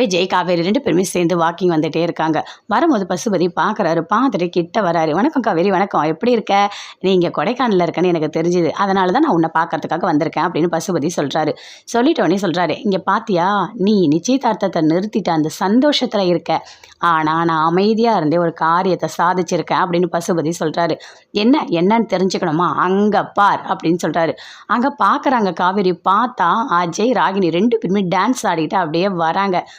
விஜய் காவேரி ரெண்டு பேருமே சேர்ந்து வாக்கிங் வந்துட்டே இருக்காங்க. வரும்போது பசுபதி பார்க்குறாரு பார்த்துட்டு கிட்ட வராரு. வணக்கம் காவேரி வணக்கம். எப்படி இருக்க? நீங்கள் கொடைக்கானலில் இருக்கேன்னு எனக்கு தெரிஞ்சுது. அதனால தான் நான் உன்னை பார்க்கறதுக்காக வந்திருக்கேன் அப்படின்னு பசுபதி சொல்கிறாரு சொல்லிட்டோன்னே சொல்கிறாரு இங்கே பார்த்தியா நீ நிச்சயதார்த்தத்தை நிறுத்திட்ட அந்த சந்தோஷத்தில் இருக்க. ஆனால் நான் அமைதியாக இருந்தே ஒரு காரியத்தை சாதிச்சிருக்கேன் அப்படின்னு பசுபதி சொல்கிறாரு என்ன என்னன்னு தெரிஞ்சுக்கணுமா? அங்கே பார் அப்படின்னு சொல்கிறாரு அங்கே பார்க்குறாங்க காவேரி பார்த்தா அஜய் ராகினி ரெண்டு பேருமே டான்ஸ் ஆடிக்கிட்டு அப்படியே வராங்க.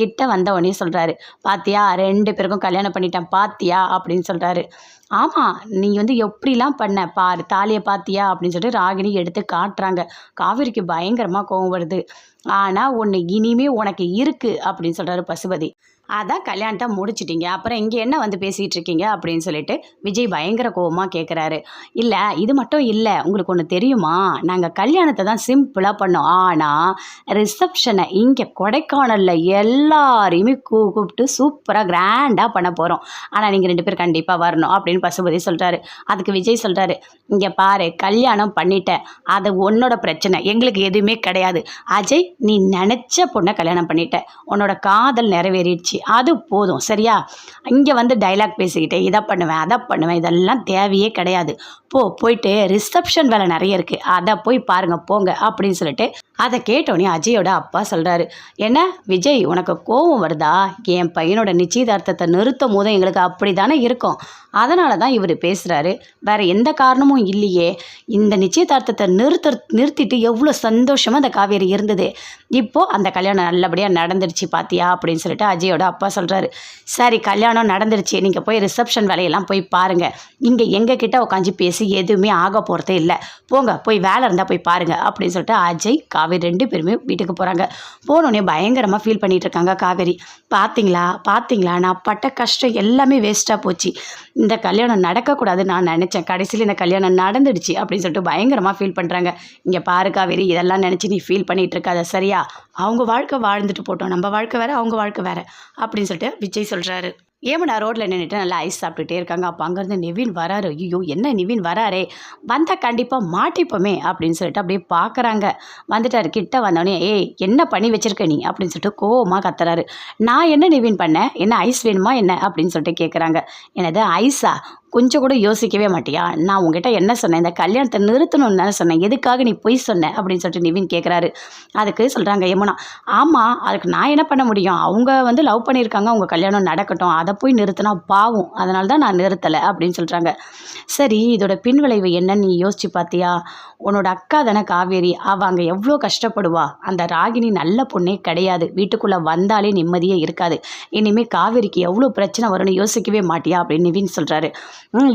கிட்ட வந்த உடனே சொல்கிறாரு பாத்தியா ரெண்டு பேருக்கும் கல்யாணம் பண்ணிட்டேன் பாத்தியா? அப்படின்னு சொல்கிறாரு ஆமாம் நீ வந்து எப்படிலாம் பண்ண? பாரு தாலியை பாத்தியா? அப்படின்னு சொல்லிட்டு ராகினி எடுத்து காட்டுறாங்க. காவேரிக்கு பயங்கரமாக கோவம் வருது. ஆனால் ஒன்று இனிமே உனக்கு இருக்குது அப்படின்னு சொல்கிறாரு பசுபதி. அதான் கல்யாணத்தை முடிச்சிட்டிங்க. அப்புறம் இங்கே என்ன வந்து பேசிகிட்டு இருக்கீங்க? அப்படின்னு சொல்லிட்டு விஜய் பயங்கர கோவமாக கேட்குறாரு இல்லை இது மட்டும் இல்லை. உங்களுக்கு ஒன்று தெரியுமா? நாங்கள் கல்யாணத்தை தான் சிம்பிளாக பண்ணோம். ஆனால் ரிசப்ஷனை இங்கே கொடைக்கானலில் எல்லாரையுமே கூ கூப்பிட்டு சூப்பராக கிராண்டாக பண்ண போகிறோம் ஆனால் நீங்கள் ரெண்டு பேர் கண்டிப்பாக வரணும் அப்படின்னு பசுபதி சொல்கிறாரு அதுக்கு விஜய் சொல்கிறாரு இங்கே பாரு கல்யாணம் பண்ணிட்டேன். அது உன்னோட பிரச்சனை. எங்களுக்கு எதுவுமே கிடையாது. அஜய் நீ நினச்ச பொண்ணை கல்யாணம் பண்ணிட்ட. உன்னோட காதல் நிறைவேறிடுச்சு. அது போதும். சரியா? இங்கே வந்து டைலாக் பேசிக்கிட்டே இதை பண்ணுவேன் அதை பண்ணுவேன். இதெல்லாம் தேவையே கிடையாது. போ போயிட்டு ரிசப்ஷன் வேலை நிறைய இருக்குது அதை போய் பாருங்கள் போங்க அப்படின்னு சொல்லிட்டு அதை கேட்டோன்னே அஜயோட அப்பா சொல்கிறாரு என்ன விஜய் உனக்கு கோவம் வருதா? என் பையனோட நிச்சயதார்த்தத்தை நிறுத்தும் போதும் எங்களுக்கு அப்படி தானே இருக்கும். அதனால தான் இவர் பேசுகிறாரு வேற எந்த காரணமும் இல்லையே. இந்த நிச்சயதார்த்தத்தை நிறுத்த நிறுத்திட்டு எவ்வளோ சந்தோஷமாக அந்த காவேரி இருந்தது. இப்போது அந்த கல்யாணம் நல்லபடியாக நடந்துருச்சு பாத்தியா? அப்படின்னு சொல்லிட்டு அஜயோட அப்பா சொல்கிறாரு சரி கல்யாணம் நடந்துருச்சு. நீங்கள் போய் ரிசப்ஷன் வேலையெல்லாம் போய் பாருங்கள் இங்கே எங்கள் கிட்டே உட்காந்து பேசி எதுவுமே ஆக போகிறதே இல்லை. போங்க போய் வேலை இருந்தால் போய் பாருங்கள் அப்படின்னு சொல்லிட்டு அஜய் காவேரி ரெண்டு பேருமே வீட்டுக்கு போகிறாங்க போனோடனே பயங்கரமாக ஃபீல் பண்ணிகிட்டு இருக்காங்க காவேரி. பார்த்தீங்களா பார்த்தீங்களா நான் பட்ட கஷ்டம் எல்லாமே வேஸ்ட்டாக போச்சு. இந்த கல்யாணம் நடக்கக்கூடாது நான் நினச்சேன். கடைசியில் இந்த கல்யாணம் நடந்துடுச்சு அப்படின்னு சொல்லிட்டு பயங்கரமாக ஃபீல் பண்ணுறாங்க இங்கே பாரு காவேரி இதெல்லாம் நினச்சி நீ ஃபீல் பண்ணிகிட்டு இருக்காத சரியா? அவங்க வாழ்க்கை வாழ்ந்துட்டு போட்டோம். நம்ம வாழ்க்கை வேறு அவங்க வாழ்க்கை வேறு அப்படின்னு சொல்லிட்டு விஜய் சொல்கிறாரு ஏமனா ரோட்டில் நின்றுட்டு நல்லா ஐஸ் சாப்பிட்டுட்டே இருக்காங்க. அப்போ அங்கேருந்து நிவின் வராரு. ஐயோ என்ன நிவின் வராரே? வந்தால் கண்டிப்பாக மாட்டிப்போமே அப்படின்னு சொல்லிட்டு அப்படியே பார்க்குறாங்க வந்துட்டார். கிட்ட வந்தோடனே ஏய் என்ன பண்ணி வச்சிருக்க நீ? அப்படின்னு சொல்லிட்டு கோவமாக கத்துறாரு. நான் என்ன நிவின் பண்ணேன்? என்ன ஐஸ் வேணுமா என்ன? அப்படின்னு சொல்லிட்டு கேட்குறாங்க எனது ஐஸா கொஞ்சம் கூட யோசிக்கவே மாட்டியா? நான் உங்ககிட்ட என்ன சொன்னேன்? இந்த கல்யாணத்தை நிறுத்தணும்னு தானே சொன்னேன். எதுக்காக நீ பொய் சொன்ன? அப்படின்னு சொல்லிட்டு நிவின் கேட்குறாரு அதுக்கு சொல்கிறாங்க யமுனா ஆமாம் அதுக்கு நான் என்ன பண்ண முடியும்? அவங்க வந்து லவ் பண்ணியிருக்காங்க. அவங்க கல்யாணம் நடக்கட்டும். அதை போய் நிறுத்தினா பாவம். அதனால தான் நான் நிறுத்தலை. அப்படின்னு சொல்கிறாங்க சரி இதோட பின்விளைவு என்னன்னு நீ யோசிச்சு பார்த்தியா உன்னோட அக்கா தானே காவேரி. அவள் அங்கே எவ்வளோ கஷ்டப்படுவா? அந்த ராகினி நல்ல பொண்ணே கிடையாது. வீட்டுக்குள்ளே வந்தாலே நிம்மதியே இருக்காது. இனிமேல் காவேரிக்கு எவ்வளோ பிரச்சனை வரும்னு யோசிக்கவே மாட்டியா? அப்படின்னு நிவின் சொல்கிறாரு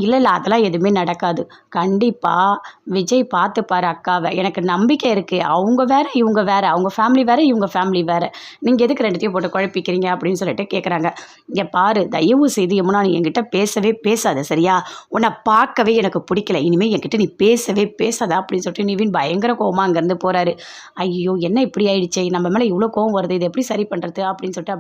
இல்லை இல்லை அதெல்லாம் எதுவுமே நடக்காது. கண்டிப்பாக விஜய் பார்த்துப்பாரு அக்காவை. எனக்கு நம்பிக்கை இருக்குது அவங்க வேறு இவங்க வேறு. அவங்க ஃபேமிலி வேறு இவங்க ஃபேமிலி வேறு. நீங்கள் எதுக்கு ரெண்டுத்தையும் போட்டு குழப்பிக்கிறீங்க அப்படின்னு சொல்லிட்டு கேட்குறாங்க இங்கே பாரு தயவு செய்து யமுனா நீ என்கிட்ட பேசவே பேசாத சரியா? உன்னை பார்க்கவே எனக்கு பிடிக்கல. இனிமேல் என்கிட்ட நீ பேசவே பேசாத அப்படின்னு சொல்லிட்டு நிவின் பயங்கர கோவமாக அங்கேருந்து போகிறாரு ஐயோ என்ன இப்படி ஆயிடுச்சு? நம்ம மேலே இவ்வளோ கோவம் வருது. இது எப்படி சரி பண்ணுறது அப்படின்னு சொல்லிட்டு